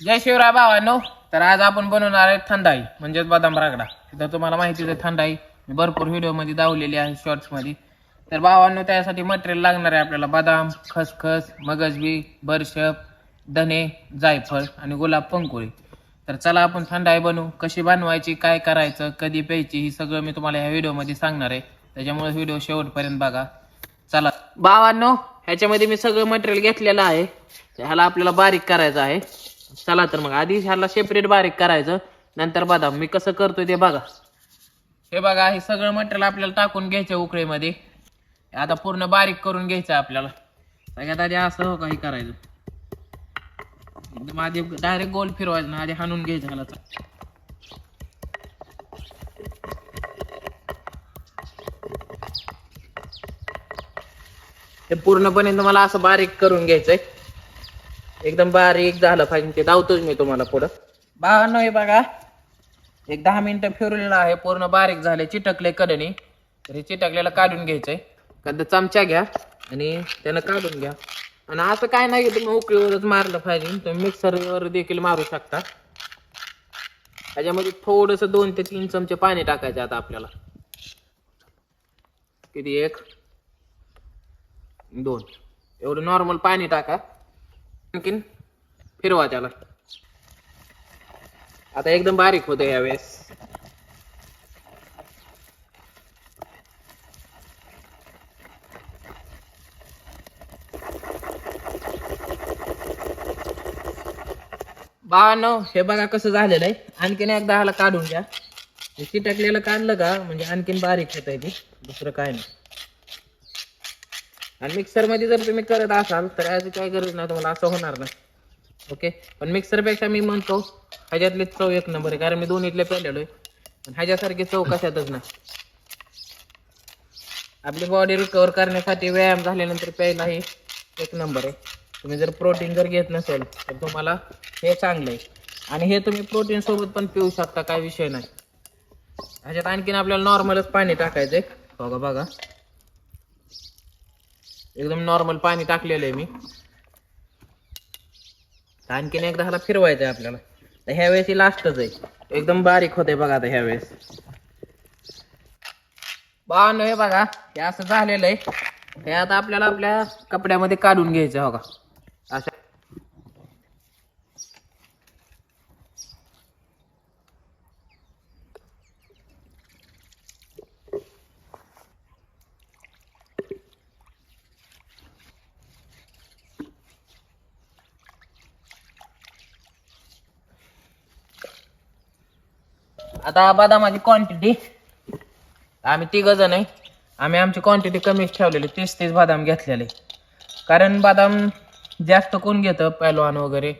जय शिवराय भावांनो. तर आज आपण बनवणार आहे थंडाई म्हणजेच बदाम रागडा. तर तुम्हाला माहितीच आहे थंडाई. मी भरपूर व्हिडिओमध्ये दावलेली आहे शॉर्ट्समध्ये तर भावांनो त्यासाठी मटेरियल लागणार आहे आपल्याला. बदाम खसखस मगजबी बरशप धने जायफळ आणि गुलाब पंकुळी तर चला आपण थंडाई बनवू. कशी बनवायची काय करायचं कधी प्यायची ही सगळं मी तुम्हाला ह्या व्हिडिओमध्ये सांगणार आहे. त्याच्यामुळे व्हिडिओ शेवटपर्यंत बघा. चला. भावांनो ह्याच्यामध्ये मी सगळं मटेरियल घेतलेलं आहे. ह्याला आपल्याला बारीक करायचं आहे. चला तर मग आधी ह्याला सेपरेट बारीक करायचं. नंतर बदाम मी कसं करतोय ते बघा. हे बघा हे सगळं मटेरियल आपल्याला टाकून घ्यायचं उकळीमध्ये. आता पूर्ण बारीक करून घ्यायचं आपल्याला. सगळ्यात आधी असं हो काही करायचं. एकदम आधी डायरेक्ट गोल फिरवायचं ना आधी हाणून घ्यायचं ह्याला. हे पूर्णपणे तुम्हाला असं बारीक करून घ्यायचंय. एकदम बारीक झालं पाहिजे ते. धावतोच मी तुम्हाला पुढं. भावांनो हे बघा. एक दहा मिनिटं फिरवलेलं आहे. पूर्ण बारीक झाले. चिटकले कडणी तर हे चिटकलेलं काढून घ्यायचंय. कदा चमचा घ्या आणि त्यानं काढून घ्या. आणि असं काय नाही तुम्ही उकळीवरच मारलं पाहिजे. तुम्ही मिक्सरवर देखील मारू शकता. त्याच्यामध्ये थोडस दोन ते तीन चमचे पाणी टाकायचे आता आपल्याला. किती? एक दोन. एवढं नॉर्मल पाणी टाका. आणखीन फिरवा त्याला. आता एकदम बारीक होतं यावेळेस बानो हे बघा कसं झालेलं आहे. आणखीन एकदा ह्याला काढून घ्या. हे चिटकलेलं काढलं का म्हणजे आणखीन बारीक होत आहे ते. दुसरं काय नाही. आणि मिक्सरमध्ये जर तुम्ही करत असाल तर याची काही गरज नाही तुम्हाला असं होणार नाही. ओके पण मिक्सरपेक्षा मी म्हणतो ह्याच्यातली चव एक नंबर आहे कारण मी दोन्हीतले पेलेलो आहे पण ह्याच्यासारखी चव कशातच नाही. आपली बॉडी रिकवर करण्यासाठी व्यायाम झाल्यानंतर प्यायला हे एक नंबर आहे. तुम्ही जर प्रोटीन जर घेत नसेल तर तुम्हाला हे चांगलं आहे. आणि हे तुम्ही प्रोटीन सोबत पण पिऊ शकता काय विषय नाही. ह्याच्यात आणखीन आपल्याला नॉर्मलच पाणी टाकायचं आहे बघा बघा. एकदम नॉर्मल पाणी टाकलेलं आहे मी. आणखीन एकदा ह्याला फिरवायचं आहे आपल्याला. तर ह्या वेळेस लास्टच आहे. एकदम बारीक होते बघा आता ह्या वेळेस. बावन्न हे बघा हे असं झालेलं आहे. हे आता आपल्याला आपल्या कपड्यामध्ये काढून घ्यायचं हो का असं आता बदामाची क्वांटिटी आम्ही तिघ जण आहे. आम्ही आमची क्वांटिटी कमीच ठेवलेली तीस तीस बदाम घेतलेले. कारण बदाम जास्त कोण घेतं? पॅलवान वगैरे.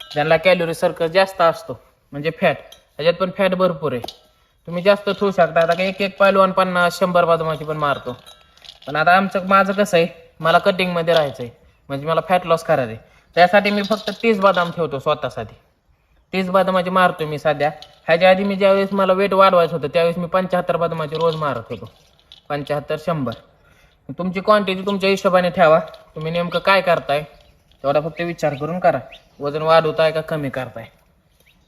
त्यांना कॅलरी सर्कल जास्त असतो म्हणजे फॅट त्याच्यात पण फॅट भरपूर आहे. तुम्ही जास्त ठेवू शकता. आता एक एक पैलवान पन्नास शंभर बदामाची पण मारतो. पण आता आमचं माझं कसं आहे मला कटिंगमध्ये राहायचं आहे म्हणजे मला फॅट लॉस करायचं आहे त्यासाठी मी फक्त तीस बदाम ठेवतो स्वतःसाठी. तीस बदामाची मारतो मी सध्या. ह्याच्या आधी मी ज्यावेळेस मला वेट वाढवायचं होतं त्यावेळेस मी पंच्याहत्तर बदामाची रोज मारत होतो. पंच्याहत्तर शंभर. तुमची क्वांटिटी तुमच्या हिशोबाने ठेवा. तुम्ही नेमकं काय करताय तेवढा फक्त विचार करून करा. वजन वाढवताय का कमी करताय?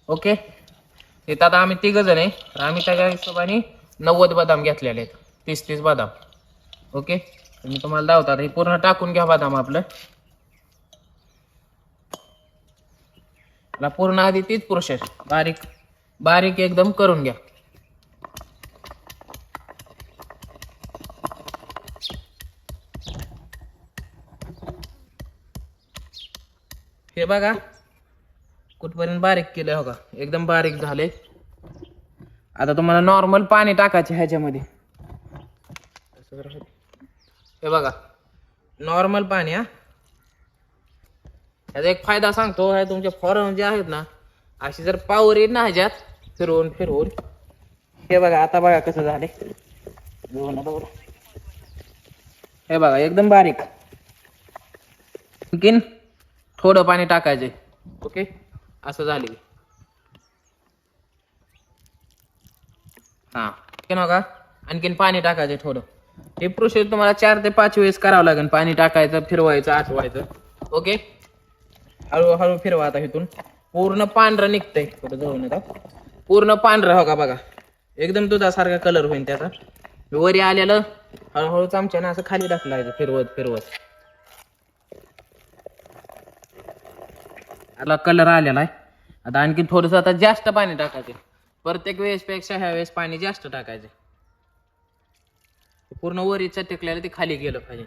ओके? इथं आता आम्ही तिघ जण आहे. तर आम्ही त्याच्या हिशोबाने नव्वद बदाम घेतलेले आहेत. तीस तीस बदाम. ओके? मी तुम्हाला दावतात हे पूर्ण टाकून घ्या बदाम आपलं. मला पूर्ण आधी तीच प्रोसेस. बारीक. बारीक एकदम करून घ्या. हे बघा कुठपर्यंत बारीक केलं हो का? एकदम बारीक झाले आता तुम्हाला नॉर्मल पाणी टाकायचे ह्याच्यामध्ये. हे बघा नॉर्मल पाणी हा. त्याचा एक फायदा सांगतो हे तुमचे फॉरन जे आहेत ना अशी जर पावर येईल ना ह्याच्यात फिरवून फिरवून. हे बघा आता बघा कसं झाले हे बघा एकदम बारीक. आणखीन थोडं पाणी टाकायचे ओके? असं झाले हा का आणखीन पाणी टाकायचे थोडं. हे प्रोसेस तुम्हाला चार ते पाच वेळेस करावं लागेल. पाणी टाकायचं फिरवायचं आठवायचं. ओके? हळूहळू फिरवा आता इथून. पूर्ण पांढरा निघतंय. थोडं जवळ नका. पूर्ण पांढरा हो का बघा. एकदम दुधासारखा कलर होईल त्याचा. वरी आलेलं हळूहळू चमच्यानं असं खाली टाकलायचं फिरवत फिरवत. आता कलर आलेला आहे. आता आणखी थोडस आता जास्त पाणी टाकायचे. प्रत्येक वेळेस पेक्षा ह्या वेळेस पाणी जास्त टाकायचे. पूर्ण वरीचं टेकलेलं ते खाली गेलं पाहिजे.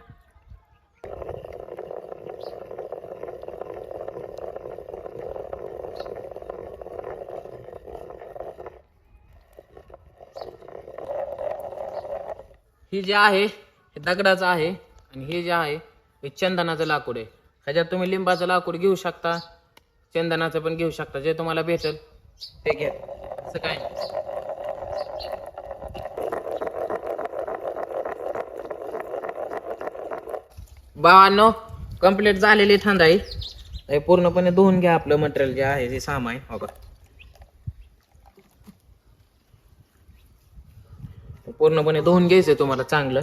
ही जे आहे हे दगडाचं आहे आणि हे जे आहे हे चंदनाचं लाकूड आहे. ह्याच्यात तुम्ही लिंबाचं लाकूड घेऊ शकता चंदनाचं पण घेऊ शकता जे तुम्हाला भेटेल ते घ्या. असं काय नाही. कंप्लीट झालेली थांदाई. हे पूर्णपणे धुवून घ्या आपलं मटेरियल जे आहे ते सामान. हो का पूर्णपणे धुवून घ्यायचंय तुम्हाला चांगलं.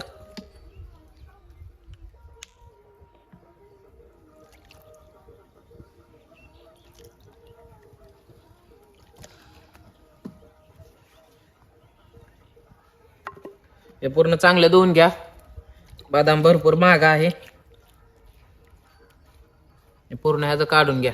हे पूर्ण चांगलं धुवून घ्या. बदाम भरपूर महाग आहे. हे पूर्ण ह्याचं काढून घ्या.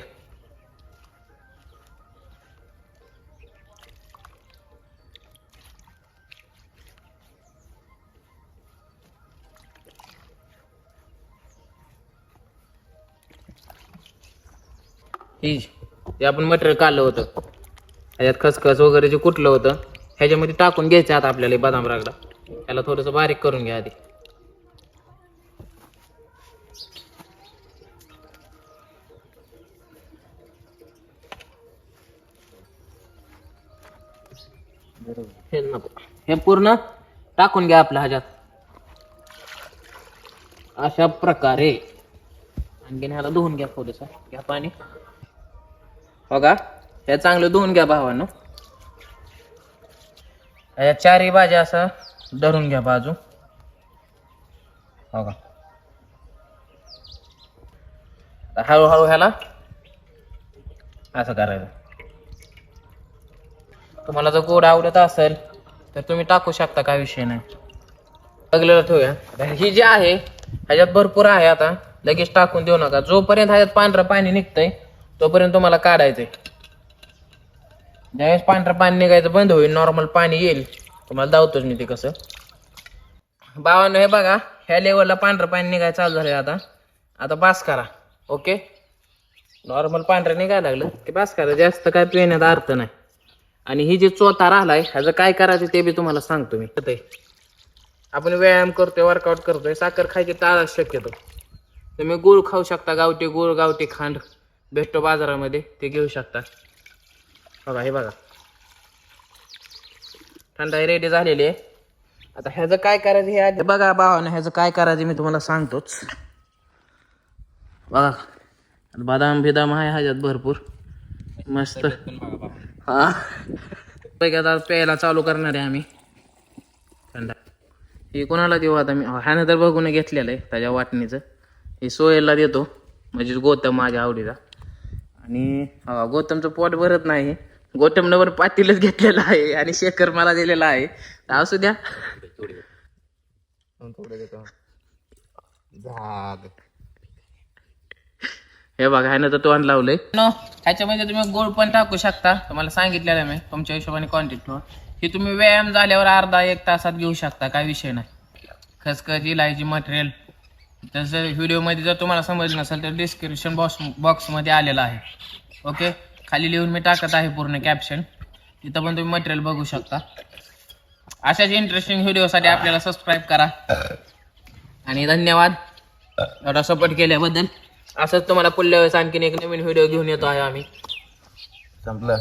ही जे आपण मटेरियल काढलं होतं. ह्याच्यात खसखस वगैरे जे कुठलं होतं ह्याच्यामध्ये टाकून घ्यायचं आता आपल्याला बदाम रागडा. त्याला थोडंसं बारीक करून घ्या आधी. हे नको. हे पूर्ण टाकून घ्या आपल्या ह्याच्यात. अशा प्रकारे. आणखीन ह्याला धुवून घ्या थोडस. घ्या पाणी. हो का? हे चांगलं धुवून घ्या भावानं. ह्या चारही भाज्या असं धरून घ्या बाजू. हो का? हळूहळू ह्याला असं करायचं. तुम्हाला जर गोड आवडत असेल तर तुम्ही टाकू शकता काय विषय नाही. लागलेलं ठेवूया. ही जी आहे ह्याच्यात भरपूर आहे आता. लगेच टाकून देऊ नका. जोपर्यंत ह्याच्यात पांढरं पाणी निघतंय तोपर्यंत तुम्हाला काढायचंय. ज्यावेळेस पांढरं पाणी निघायचं बंद होईल नॉर्मल पाणी येईल. तुम्हाला दावतोच मी ते कसं. बावानं हे बघा ह्या लेवलला पांढरं पाणी निघायचं चालू झालंय आता. आता बास करा ओके नॉर्मल पांढरं निघायला लागलं. की बास करा जास्त काय पिण्याचा अर्थ नाही. आणि ही जी चोथा राहिलाय ह्याचं काय करायचं ते बी तुम्हाला सांगतो मी. ते आपण व्यायाम करतोय वर्कआउट करतोय साखर खायची टाळा शक्यतो. तुम्ही गुळ खाऊ शकता गावठी गुळ गावठी खांड. भेटतो बाजारामध्ये ते घेऊ शकता बघा हे बघा. थंडाई रेडी झालेली आहे. आता ह्याचं काय करायचं हे आधी बघा भावानं ह्याचं काय करायचं मी तुम्हाला सांगतोच. बघा. बदाम बिदाम आहे ह्याच्यात भरपूर. मस्त. हा. पैकी आता प्यायला चालू करणार आहे आम्ही. थंडा हे कोणाला देऊ आता मी? ह्यानं तर बघून घेतलेलं आहे त्याच्या वाटणीचं. हे सोयला देतो. म्हणजे गौतम माझ्या आवडीचा. आणि हा, गौतमचं पोट भरत नाही. गौतमनं नवर पातीलच घेतलेला आहे आणि शेखर मला दिलेला आहे. तर असू द्या हे बघा ह्यानं तर तोंड लावलंय. नो ह्याच्यामध्ये तुम्ही गोड पण टाकू शकता. तुम्हाला सांगितलेलं आहे मी तुमच्या हिशोबाने क्वांटिटी ठेवा ही तुम्ही व्यायाम झाल्यावर अर्धा एक तासात घेऊ शकता काय विषय नाही. खसखस इलायची मटेरियल तसं व्हिडिओमध्ये जर तुम्हाला समजलं नसेल तर डिस्क्रिप्शन बॉक्स बॉक्समध्ये आलेलं आहे. ओके खाली लिहून मी टाकत आहे पूर्ण कॅप्शन तिथं पण तुम्ही मटेरियल बघू शकता. अशाच इंटरेस्टिंग व्हिडिओसाठी आपल्याला सबस्क्राईब करा. आणि धन्यवाद. एवढा सपोर्ट केल्याबद्दल. असंच तुम्हाला पुढल्या वेळेस आणखीन एक नवीन व्हिडिओ घेऊन येतो आहे आम्ही. संपलं.